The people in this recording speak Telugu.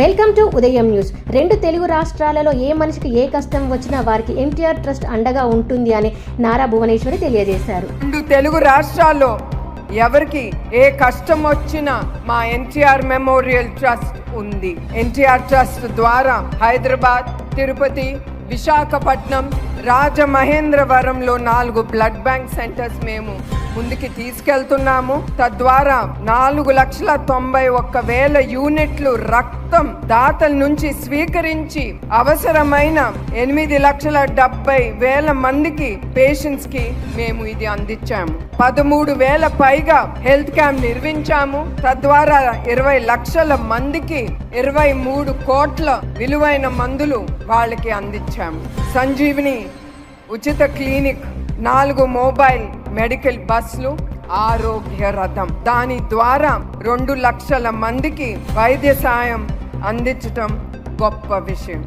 వెల్కమ్ టు ఉదయం న్యూస్. రెండు తెలుగు రాష్ట్రాలలో ఏ మనిషికి ఏ కష్టం వచ్చినా వారికి ఎన్టీఆర్ ట్రస్ట్ అండగా ఉంటుంది అని నారా భువనేశ్వరి తెలియజేశారు. రెండు తెలుగు రాష్ట్రాల్లో ఎవరికి ఏ కష్టం వచ్చినా మా ఎన్టీఆర్ మెమోరియల్ ట్రస్ట్ ఉంది. ఎన్టీఆర్ ట్రస్ట్ ద్వారా హైదరాబాద్ తిరుపతి విశాఖపట్నం రాజమహేంద్రవరంలో నాలుగు బ్లడ్ బ్యాంక్ సెంటర్స్ మేము ముందుకి తీసుకెళ్తున్నాము. తద్వారా నాలుగు లక్షల తొంభై ఒక్క వేల యూనిట్లు రక్తం దాతల నుంచి స్వీకరించి అవసరమైన ఎనిమిది లక్షల డెబ్బై వేల మందికి పేషెంట్స్కి మేము ఇది అందించాము. పదమూడు వేల పైగా హెల్త్ క్యాంప్ నిర్మించాము. తద్వారా ఇరవై లక్షల మందికి ఇరవై మూడు కోట్ల విలువైన మందులు వాళ్ళకి అందించాము. సంజీవిని ఉచిత క్లినిక్ నాలుగు మొబైల్ మెడికల్ బస్సులు ఆరోగ్య రథం. దాని ద్వారా రెండు లక్షల మందికి వైద్య సాయం అందించటం గొప్ప విషయం.